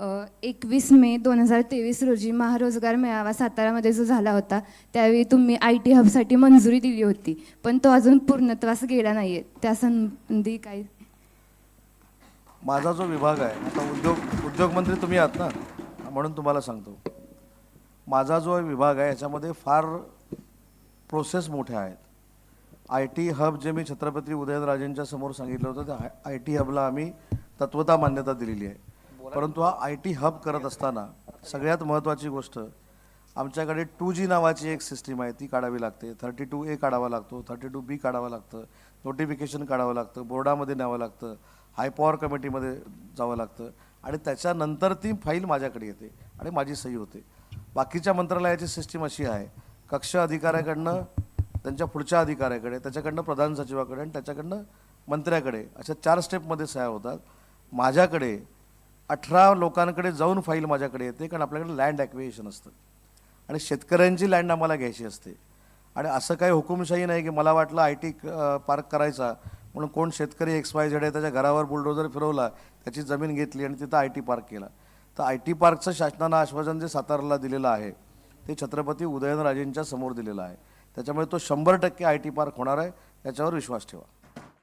एकवीस मे दोन हजार तेवीस रोजी महारोजगार मेळावा सातारामध्ये जो झाला होता त्यावेळी तुम्ही आय टी हबसाठी मंजुरी दिली होती पण तो अजून पूर्णत्वास गेला नाही आहे त्या संबंधी काय? माझा जो विभाग आहे आता उद्योग उद्योगमंत्री तुम्ही आहात ना म्हणून तुम्हाला सांगतो. माझा जो विभाग आहे याच्यामध्ये फार प्रोसेस मोठ्या आहेत. आय टी हब जे मी छत्रपती उदयनराजेंच्या समोर सांगितलं होतं त्या आय टी हबला आम्ही तत्वता मान्यता दिलेली आहे. परंतु हा आय टी हब करत असताना सगळ्यात महत्त्वाची गोष्ट आमच्याकडे टू जी नावाची एक सिस्टीम आहे ती काढावी लागते. थर्टी टू ए काढावा लागतो थर्टी टू बी काढावं लागतं नोटिफिकेशन काढावं लागतं बोर्डामध्ये न्यावं लागतं हाय पॉवर कमिटीमध्ये जावं लागतं आणि त्याच्यानंतर ती फाईल माझ्याकडे येते आणि माझी सही होते. बाकीच्या मंत्रालयाची सिस्टीम अशी आहे कक्ष अधिकाऱ्याकडनं त्यांच्या पुढच्या अधिकाऱ्याकडे त्याच्याकडनं प्रधान सचिवाकडे आणि त्याच्याकडनं मंत्र्याकडे अशा चार स्टेपमध्ये सह्या होतात. माझ्याकडे अठरा लोकांकडे जाऊन फाईल माझ्याकडे येते कारण आपल्याकडे लँड ॲक्विएशन असतं. आणि शेतकऱ्यांची लँड आम्हाला घ्यायची असते. आणि असं काही हुकुमशाही नाही की मला वाटलं आय टी पार्क करायचा म्हणून कोण शेतकरी एक्स वाय झेड आहे त्याच्या घरावर बुलडोजर फिरवला त्याची जमीन घेतली आणि तिथं आय टी पार्क केला. तर आय टी पार्कचं शासनानं आश्वासन जे साताराला दिलेलं आहे ते छत्रपती उदयनराजेंच्या समोर दिलेलं आहे. त्याच्यामुळे तो शंभर टक्के आय टी पार्क होणार आहे त्याच्यावर विश्वास ठेवा.